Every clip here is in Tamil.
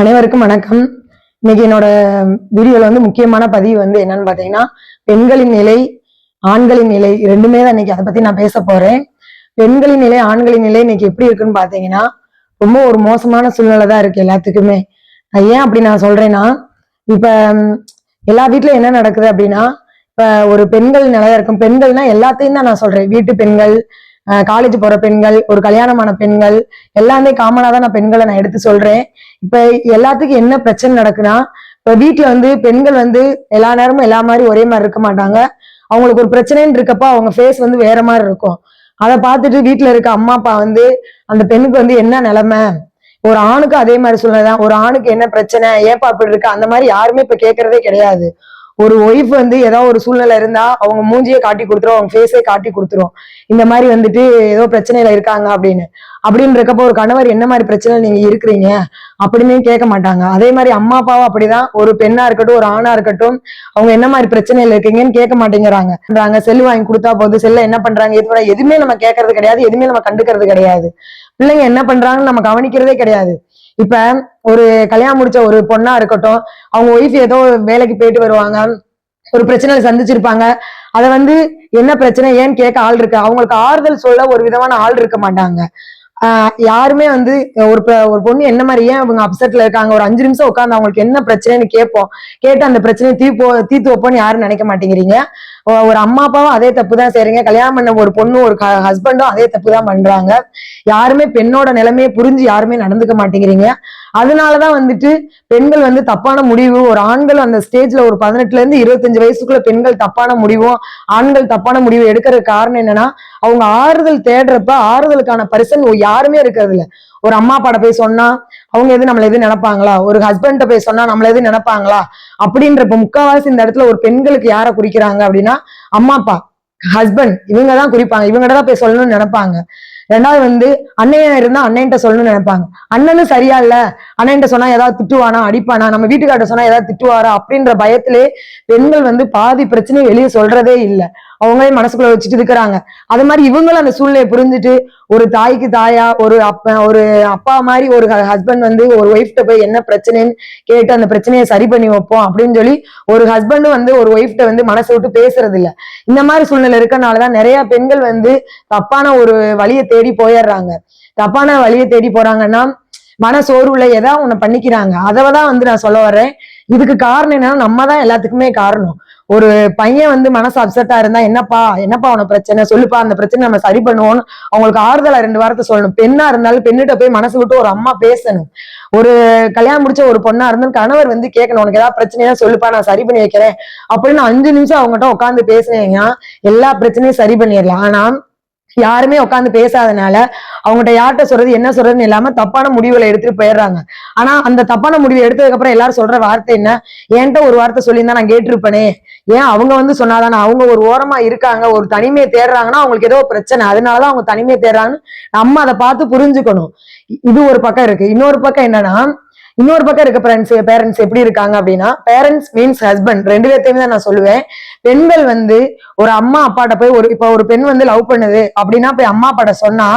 அனைவருக்கும் வணக்கம். இன்னைக்கு என்னோட வீடியோல வந்து முக்கியமான பதிவு வந்து என்னன்னு பாத்தீங்கன்னா பெண்களின் நிலை ஆண்களின் நிலை ரெண்டுமே தான் இன்னைக்கு அதை பத்தி நான் பேச போறேன். பெண்களின் நிலை ஆண்களின் நிலை இன்னைக்கு எப்படி இருக்குன்னு பாத்தீங்கன்னா ரொம்ப ஒரு மோசமான சூழ்நிலை தான் இருக்கு எல்லாத்துக்குமே. ஏன் அப்படி நான் சொல்றேன்னா இப்ப எல்லா வீட்லயும் என்ன நடக்குது அப்படின்னா இப்ப ஒரு பெண்கள் நிலையா இருக்கும். பெண்கள்னா எல்லாத்தையும் தான் நான் சொல்றேன். வீட்டு பெண்கள் காலேஜ் போற பெண்கள் ஒரு கல்யாணமான பெண்கள் எல்லாமே காமனா தான் நான் பெண்களை நான் எடுத்து சொல்றேன். இப்ப எல்லாத்துக்கும் என்ன பிரச்சனை நடக்குன்னா இப்ப வீட்டுல வந்து பெண்கள் வந்து எல்லா நேரமும் எல்லா மாதிரி ஒரே மாதிரி இருக்க மாட்டாங்க. அவங்களுக்கு ஒரு பிரச்சனைன்னு இருக்கப்ப அவங்க ஃபேஸ் வந்து வேற மாதிரி இருக்கும். அதை பார்த்துட்டு வீட்டுல இருக்க அம்மா அப்பா வந்து அந்த பெண்ணுக்கு வந்து என்ன நிலைமை? ஒரு ஆணுக்கு அதே மாதிரி சொல்லதான் ஒரு ஆணுக்கு என்ன பிரச்சனை? ஏப்பா அப்படி இருக்கு? அந்த மாதிரி யாருமே இப்ப கேட்கறதே கிடையாது. ஒரு ஒய்ஃப் வந்து ஏதோ ஒரு சூழ்நிலை இருந்தா அவங்க மூஞ்சியை காட்டி கொடுத்துரும் அவங்க ஃபேஸே காட்டி கொடுத்துரும். இந்த மாதிரி வந்துட்டு ஏதோ பிரச்சனையில இருக்காங்க அப்படின்னு. அப்படின்றக்கப்போ ஒரு கணவர் என்ன மாதிரி பிரச்சனை நீங்க இருக்கிறீங்க அப்படின்னு கேட்க மாட்டாங்க. அதே மாதிரி அம்மா அப்பாவும் அப்படிதான். ஒரு பெண்ணா இருக்கட்டும் ஒரு ஆணா இருக்கட்டும் அவங்க என்ன மாதிரி பிரச்சனையில இருக்கீங்கன்னு கேட்க மாட்டேங்கிறாங்க. செல் வாங்கி கொடுத்தா போதும். செல்ல என்ன பண்றாங்க? எது எதுவுமே நம்ம கேட்கறது கிடையாது. எதுவுமே நம்ம கண்டுக்கிறது கிடையாது. பிள்ளைங்க என்ன பண்றாங்கன்னு நம்ம கவனிக்கிறதே கிடையாது. இப்ப ஒரு கல்யாணம் முடிச்ச ஒரு பொண்ணா இருக்கட்டும் அவங்க ஒய்ஃப் ஏதோ வேலைக்கு போயிட்டு வருவாங்க ஒரு பிரச்சனையில சந்திச்சிருப்பாங்க. அதை வந்து என்ன பிரச்சனை ஏன்னு கேட்க ஆள் இருக்கு. அவங்களுக்கு ஆறுதல் சொல்ல ஒரு விதமான ஆள் இருக்க மாட்டாங்க. யாருமே வந்து ஒரு ஒரு பொண்ணு என்ன மாதிரி ஏன் அவங்க அப்செட்ல இருக்காங்க? ஒரு அஞ்சு நிமிஷம் உட்காந்து அவங்களுக்கு என்ன பிரச்சனைன்னு கேட்போம். கேட்டு அந்த பிரச்சனையை தீர்ப்போ தீர்த்து வைப்போம்னு யாரும் நினைக்க மாட்டேங்கிறீங்க. ஒரு அம்மா அப்பாவும் அதே தப்பு தான் செய்றீங்க. கல்யாணம் பண்ண ஒரு பொண்ணு ஒரு ஹஸ்பண்டும் அதே தப்பு தான் பண்றாங்க. யாருமே பெண்ணோட நிலைமையை புரிஞ்சு யாருமே நடந்துக்க மாட்டேங்கிறீங்க. அதனாலதான் வந்துட்டு பெண்கள் வந்து தப்பான முடிவு ஒரு ஆண்கள் அந்த ஸ்டேஜ்ல ஒரு பதினெட்டுல இருந்து இருபத்தஞ்சு வயசுக்குள்ள பெண்கள் தப்பான முடிவும் ஆண்கள் தப்பான முடிவு எடுக்கிற காரணம் என்னன்னா அவங்க ஆறுதல் தேடுறப்ப ஆறுதலுக்கான பர்சன் யாருமே இருக்கிறது இல்ல. ஒரு அம்மா அப்பாட போய் சொன்னா அவங்க எது நம்மள எது நினைப்பாங்களா? ஒரு ஹஸ்பண்ட போய் சொன்னா நம்மள எது நினைப்பாங்களா? அப்படின்றப்ப முக்காவாசி இந்த இடத்துல ஒரு பெண்களுக்கு யாரை குறிக்கிறாங்க அப்படின்னா அம்மா அப்பா ஹஸ்பண்ட் இவங்க தான் குறிப்பாங்க. இவங்ககிட்ட தான் போய் சொல்லணும்னு நினைப்பாங்க. ரெண்டாவது வந்து அண்ணன் இருந்தா அண்ணன்ட்ட சொல்லணும்னு நினைப்பாங்க. அண்ணனும் சரியா இல்ல அண்ணன்ட்ட சொன்னா ஏதாவது திட்டுவானா அடிப்பானா? நம்ம வீட்டுக்கார்ட்ட சொன்னா ஏதாவது திட்டுவாரா? அப்படின்ற பயத்திலே பெண்கள் வந்து பாதி பிரச்சனையை வெளியே சொல்றதே இல்லை. அவங்களே மனசுக்குள்ள வச்சுட்டு இருக்கிறாங்க. அது மாதிரி இவங்களும் அந்த சூழ்நிலையை புரிஞ்சுட்டு ஒரு தாய்க்கு தாயா ஒரு அப்ப ஒரு அப்பா மாதிரி ஒரு ஹஸ்பண்ட் வந்து ஒரு ஒய்ஃப்ட போய் என்ன பிரச்சனைன்னு கேட்டு அந்த பிரச்சனையை சரி பண்ணி வைப்போம் அப்படின்னு சொல்லி ஒரு ஹஸ்பண்டும் வந்து ஒரு ஒய்ஃப்ட வந்து மனசை விட்டு பேசுறது இல்ல இந்த மாதிரி சூழ்நிலை இருக்கறனாலதான் நிறைய பெண்கள் வந்து தப்பான ஒரு வழியை தேடி போயிடுறாங்க. தப்பான வழியை தேடி போறாங்கன்னா மன சோர்வுல ஏதாவது உன்னை பண்ணிக்கிறாங்க. அததான் வந்து நான் சொல்ல வர்றேன். இதுக்கு காரணம் என்னன்னா நம்ம தான் எல்லாத்துக்குமே காரணம். ஒரு பையன் வந்து மனசு அப்செட்டா இருந்தா என்னப்பா என்னப்பா உனக்கு பிரச்சனை? சொல்லுப்பா அந்த பிரச்சனை நம்ம சரி பண்ணுவோம்னு அவங்களுக்கு ஆறுதலா ரெண்டு வாரத்தை சொல்லணும். பெண்ணா இருந்தாலும் பெண்ணிட்ட போய் மனசு விட்டு ஒரு அம்மா பேசணும். ஒரு கல்யாணம் முடிச்ச ஒரு பொண்ணா இருந்தாலும் கணவர் வந்து கேட்கணும் உனக்கு ஏதாவது பிரச்சனையா சொல்லுப்பா நான் சரி பண்ணி வைக்கிறேன். அப்படின்னு அஞ்சு நிமிஷம் அவங்ககிட்ட உட்காந்து பேசினீங்கன்னா எல்லா பிரச்சனையும் சரி பண்ணிடலாம். ஆனா யாருமே உட்காந்து பேசாதனால அவங்ககிட்ட யார்கிட்ட சொல்றது என்ன சொல்றதுன்னு இல்லாம தப்பான முடிவுகளை எடுத்துட்டு போயிடுறாங்க. ஆனா அந்த தப்பான முடிவு எடுத்ததுக்கு அப்புறம் எல்லாரும் சொல்ற வார்த்தை என்ன? என்கிட்ட ஒரு வார்த்தை சொல்லியிருந்தா நான் கேட்டிருப்பேனே. ஏன் அவங்க வந்து சொன்னாதானே அவங்க ஒரு ஓரமா இருக்காங்க ஒரு தனிமையை தேடுறாங்கன்னா அவங்களுக்கு ஏதோ பிரச்சனை. அதனாலதான் அவங்க தனிமையை தேடுறாங்கன்னு நம்ம அதை பார்த்து புரிஞ்சுக்கணும். இது ஒரு பக்கம் இருக்கு. இன்னொரு பக்கம் என்னன்னா இன்னொரு பக்கம் இருக்க பேரண்ட்ஸ் பேரண்ட்ஸ் எப்படி இருக்காங்க அப்படின்னா பேரண்ட்ஸ் மீன்ஸ் ஹஸ்பண்ட் ரெண்டு பேர்த்தையுமே தான் நான் சொல்லுவேன். பெண்கள் வந்து ஒரு அம்மா அப்பாட்ட போய் ஒரு இப்போ ஒரு பெண் வந்து லவ் பண்ணுது அப்படின்னா போய் அம்மா அப்பாட்ட சொன்னா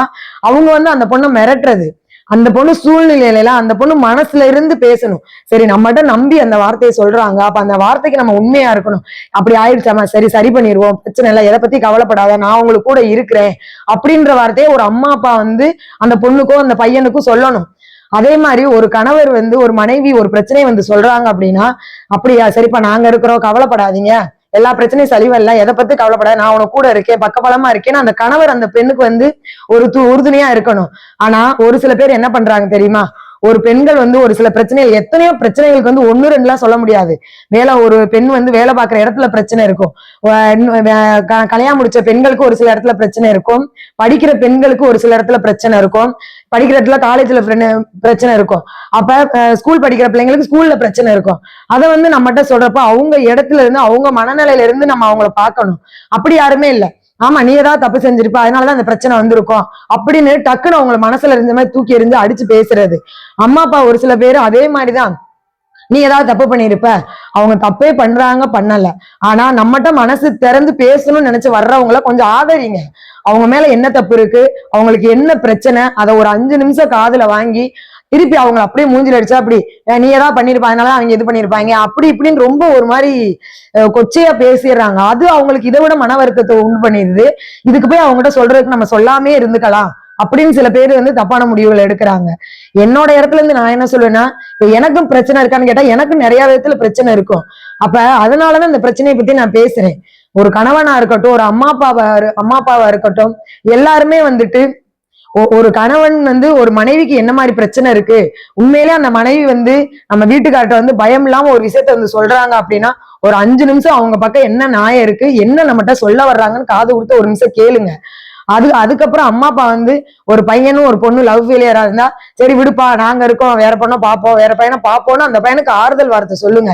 அவங்க வந்து அந்த பொண்ணை மிரட்டுறது. அந்த பொண்ணு சூழ்நிலையில எல்லாம் அந்த பொண்ணு மனசுல இருந்து பேசணும். சரி நம்மகிட்ட நம்பி அந்த வார்த்தையை சொல்றாங்க. அப்ப அந்த வார்த்தைக்கு நம்ம உண்மையா இருக்கணும். அப்படி ஆயிடுச்சாமா சரி சரி பண்ணிடுவோம் பிரச்சனை இல்லை எதை பத்தி கவலைப்படாத நான் உங்களுக்கு கூட இருக்கிறேன் அப்படின்ற வார்த்தையை ஒரு அம்மா அப்பா வந்து அந்த பொண்ணுக்கோ அந்த பையனுக்கும் சொல்லணும். அதே மாதிரி ஒரு கணவர் வந்து ஒரு மனைவி ஒரு பிரச்சனையை வந்து சொல்றாங்க அப்படின்னா அப்படியா சரிப்பா நாங்க இருக்கிறோம் கவலைப்படாதீங்க. எல்லா பிரச்சனையும் சலிவல்ல. எதை பத்தி கவலைப்படாது? நான் உனக்கு கூட இருக்கேன் பக்கபலமா இருக்கேன்னு அந்த கணவர் அந்த பெண்ணுக்கு வந்து ஒரு து- உறுதுணையா இருக்கணும். ஆனா ஒரு சில பேர் என்ன பண்றாங்க தெரியுமா? ஒரு பெண்கள் வந்து ஒரு சில பிரச்சனைகள் எத்தனையோ பிரச்சனைகளுக்கு வந்து ஒன்னு ரெண்டுலாம் சொல்ல முடியாது. வேலை ஒரு பெண் வந்து வேலை பார்க்குற இடத்துல பிரச்சனை இருக்கும். கல்யாணம் முடிச்ச பெண்களுக்கு ஒரு சில இடத்துல பிரச்சனை இருக்கும். படிக்கிற பெண்களுக்கு ஒரு சில இடத்துல பிரச்சனை இருக்கும். படிக்கிற இடத்துல காலேஜ்ல பிரச்சனை இருக்கும். அப்ப ஸ்கூல் படிக்கிற பிள்ளைங்களுக்கு ஸ்கூல்ல பிரச்சனை இருக்கும். அதை வந்து நம்மகிட்ட சொல்றப்ப அவங்க இடத்துல இருந்து அவங்க மனநிலையில இருந்து நம்ம அவங்கள பார்க்கணும். அப்படி யாருமே இல்லை. ஆமா நீ ஏதாவது தப்பு செஞ்சிருப்ப. அதனாலதான் அந்த பிரச்சனை வந்திருக்கும். அப்படின்னு டக்குன்னு அவங்கள மனசுல இருந்த மாதிரி தூக்கி எறிஞ்சு அடிச்சு பேசுறது. அம்மா அப்பா ஒரு சில பேர் அதே மாதிரிதான். நீ ஏதாவது தப்பு பண்ணிருப்ப அவங்க தப்பே பண்றாங்க பண்ணல. ஆனா நம்மகிட்ட மனசு திறந்து பேசணும்னு நினைச்சு வர்றவங்கள கொஞ்சம் ஆதரிங்க. அவங்க மேல என்ன தப்பு இருக்கு? அவங்களுக்கு என்ன பிரச்சனை? அதை ஒரு அஞ்சு நிமிஷம் காதுல வாங்கி திருப்பி அவங்க அப்படியே மூஞ்சில் அடிச்சா அப்படி நீ ஏதாவது பண்ணிருப்ப அதனால அவங்க இது பண்ணிருப்பாங்க. அப்படி இப்படின்னு ரொம்ப ஒரு மாதிரி கொச்சையா பேசிடுறாங்க. அது அவங்களுக்கு இதை விட மன வருத்தத்தை உண்டு பண்ணிடுது. இதுக்கு போய் அவங்ககிட்ட சொல்றதுக்கு நம்ம சொல்லாமே இருந்துக்கலாம் அப்படின்னு சில பேர் வந்து தப்பான முடிவுகள் எடுக்கிறாங்க. என்னோட இடத்துல இருந்து நான் என்ன சொல்லுவேன்னா இப்ப எனக்கும் பிரச்சனை இருக்கான்னு கேட்டா எனக்கும் நிறைய விதத்துல பிரச்சனை இருக்கும். அப்ப அதனாலதான் இந்த பிரச்சனையை பத்தி நான் பேசுறேன். ஒரு கணவனா இருக்கட்டும் ஒரு அம்மா அப்பாவா அம்மா அப்பாவா இருக்கட்டும் எல்லாருமே வந்துட்டு ஒரு கணவன் வந்து ஒரு மனைவிக்கு என்ன மாதிரி பிரச்சனை இருக்கு? உண்மையிலே அந்த மனைவி வந்து நம்ம வீட்டுக்கார்ட்ட வந்து பயம் இல்லாம ஒரு விஷயத்த வந்து சொல்றாங்க அப்படின்னா ஒரு அஞ்சு நிமிஷம் அவங்க பக்கம் என்ன நியாயம் இருக்கு என்ன நம்மகிட்ட சொல்ல வர்றாங்கன்னு காது கொடுத்து ஒரு நிமிஷம் கேளுங்க. அது அதுக்கப்புறம் அம்மா அப்பா வந்து ஒரு பையனும் ஒரு பொண்ணு லவ் ஃபெயிலியரா இருந்தா சரி விடுப்பா நாங்க இருக்கோம் வேற பொண்ணை பாப்போம் வேற பையனை பாப்போம்னு அந்த பையனுக்கு ஆறுதல் வார்த்தை சொல்லுங்க.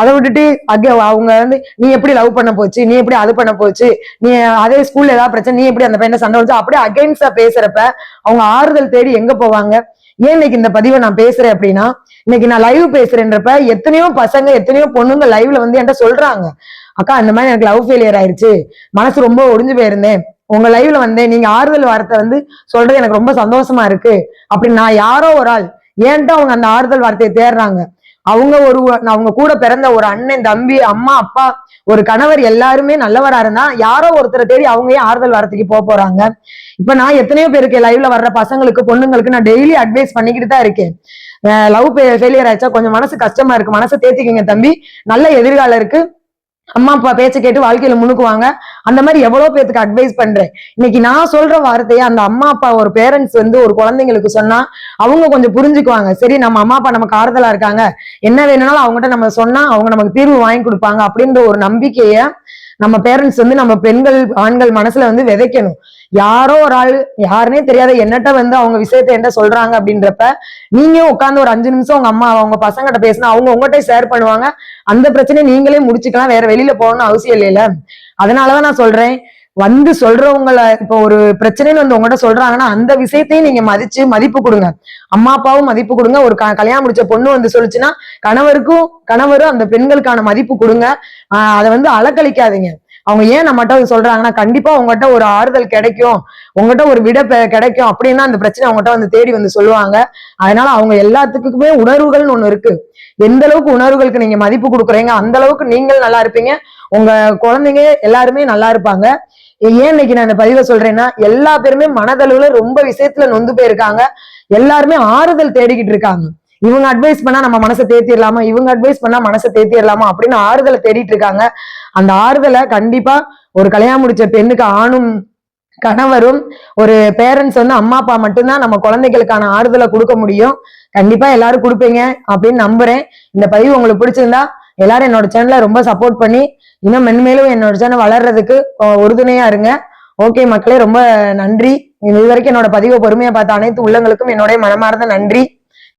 அதை விட்டுட்டு அக அவங்க வந்து நீ எப்படி லவ் பண்ண போச்சு? நீ எப்படி அது பண்ண போச்சு? நீ அதே ஸ்கூல்ல ஏதாவது பிரச்சனை நீ எப்படி அந்த பையனை சண்டை வச்சு? அப்படியே அகைன்ஸ்டா பேசுறப்ப அவங்க ஆறுதல் தேடி எங்க போவாங்க? ஏன் இன்னைக்கு இந்த பதிவை நான் பேசுறேன் அப்படின்னா இன்னைக்கு நான் லைவ் பேசுறேன்றப்ப எத்தனையோ பசங்க எத்தனையோ பொண்ணுங்க லைவ்ல வந்து என்கிட்ட சொல்றாங்க. அக்கா அந்த மாதிரி எனக்கு லவ் ஃபெயிலியர் ஆயிடுச்சு மனசு ரொம்ப ஒடிஞ்சு போயிருந்தேன் உங்க லைவ்ல வந்தேன். நீங்க ஆறுதல் வார்த்தை வந்து சொல்றது எனக்கு ரொம்ப சந்தோஷமா இருக்கு. அப்படி நான் யாரோ ஒரு ஆள் ஏன்ட்டு அவங்க அந்த ஆறுதல் வார்த்தையை தேடுறாங்க? அவங்க ஒரு அவங்க கூட பிறந்த ஒரு அண்ணன் தம்பி அம்மா அப்பா ஒரு கணவர் எல்லாருமே நல்லவரா இருந்தா யாரோ ஒருத்தரை தேடி அவங்க ஏன் ஆறுதல் வார்த்தைக்கு போக போறாங்க. இப்ப நான் எத்தனையோ பேருக்கு லைவ்ல வர்ற பசங்களுக்கு பொண்ணுங்களுக்கு நான் டெய்லி அட்வைஸ் பண்ணிக்கிட்டு தான் இருக்கேன். லவ் ஃபெயிலியர் ஆயிடுச்சா கொஞ்சம் மனசு கஷ்டமா இருக்கு. மனசை தேத்திக்கிங்க தம்பி. நல்ல எதிர்காலம் இருக்கு. அம்மா அப்பா பேச்ச கேட்டு வாழ்க்கையில முன்னுக்குவாங்க அந்த மாதிரி எவ்வளவு பேத்துக்கு அட்வைஸ் பண்றேன். இன்னைக்கு நான் சொல்ற வார்த்தையை அந்த அம்மா அப்பா ஒரு பேரண்ட்ஸ் வந்து ஒரு குழந்தைங்களுக்கு சொன்னா அவங்க கொஞ்சம் புரிஞ்சுக்குவாங்க. சரி நம்ம அம்மா அப்பா நமக்கு ஆறுதலா இருக்காங்க. என்ன வேணும்னாலும் அவங்ககிட்ட நம்ம சொன்னா அவங்க நமக்கு தீர்வு வாங்கி கொடுப்பாங்க அப்படின்ற ஒரு நம்பிக்கைய நம்ம பேரண்ட்ஸ் வந்து நம்ம பெண்கள் ஆண்கள் மனசுல வந்து விதைக்கணும். யாரோ ஒரு ஆள் யாருனே தெரியாத என்னட்ட வந்து அவங்க விஷயத்த என்ன சொல்றாங்க அப்படின்றப்ப நீங்க உட்காந்து ஒரு அஞ்சு நிமிஷம் உங்க அம்மா அவங்க பசங்கிட்ட பேசினா அவங்க உங்ககிட்ட ஷேர் பண்ணுவாங்க. அந்த பிரச்சனையை நீங்களே முடிச்சுக்கலாம் வேற வெளியில போகணும்னு அவசியம் இல்லைல்ல. அதனாலதான் நான் சொல்றேன் வந்து சொல்றவங்கள இப்போ ஒரு பிரச்சனைன்னு வந்து உங்ககிட்ட சொல்றாங்கன்னா அந்த விஷயத்தையும் நீங்க மதிச்சு மதிப்பு கொடுங்க. அம்மா அப்பாவும் மதிப்பு கொடுங்க. ஒரு க- கல்யாணம் முடிச்ச பொண்ணு வந்து சொல்லுச்சுன்னா கணவருக்கும் கணவரும் அந்த பெண்களுக்கான மதிப்பு கொடுங்க. அதை வந்து அலக்கழிக்காதீங்க. அவங்க ஏன் நம்மகிட்ட வந்து சொல்றாங்கன்னா கண்டிப்பா உங்ககிட்ட ஒரு ஆறுதல் கிடைக்கும். உங்ககிட்ட ஒரு விட கிடைக்கும் அப்படின்னா அந்த பிரச்சனை அவங்ககிட்ட வந்து தேடி வந்து சொல்லுவாங்க. அதனால அவங்க எல்லாத்துக்குமே உணர்வுகள்னு ஒண்ணு இருக்கு. எந்த அளவுக்கு உணர்வுகளுக்கு நீங்க மதிப்பு கொடுக்குறீங்க அந்த அளவுக்கு நீங்கள் நல்லா இருப்பீங்க. உங்க குழந்தைங்க எல்லாருமே நல்லா இருப்பாங்க. ஏன் இன்னைக்கு நான் இந்த பதிவை சொல்றேன்னா எல்லா பேருமே மனதளவுல ரொம்ப விஷயத்துல நொந்து போயிருக்காங்க. எல்லாருமே ஆறுதல் தேடிக்கிட்டு இருக்காங்க. இவங்க அட்வைஸ் பண்ணா நம்ம மனசை தேத்திடலாமா இவங்க அட்வைஸ் பண்ணா மனசை தேத்திடலாமா அப்படின்னு ஆறுதலை தேடிட்டு இருக்காங்க. அந்த ஆறுதலை கண்டிப்பா ஒரு கல்யாணம் முடிச்ச பெண்ணுக்கு ஆணும் கணவரும் ஒரு பேரண்ட்ஸ் வந்து அம்மா அப்பா மட்டும்தான் நம்ம குழந்தைகளுக்கான ஆறுதலை கொடுக்க முடியும். கண்டிப்பா எல்லாரும் கொடுப்பீங்க அப்படின்னு நம்புறேன். இந்த பதிவு உங்களுக்கு பிடிச்சிருந்தா எல்லாரும் என்னோட சேனலை ரொம்ப சப்போர்ட் பண்ணி இன்னும் மென்மேலும் என்னோட சேனல் வளர்றதுக்கு உறுதுணையா இருங்க. ஓகே மக்களே ரொம்ப நன்றி. இது வரைக்கும் என்னோட பதிவை பொறுமையா பார்த்த அனைத்து உள்ளங்களுக்கும் என்னுடைய மனமார்ந்த நன்றி.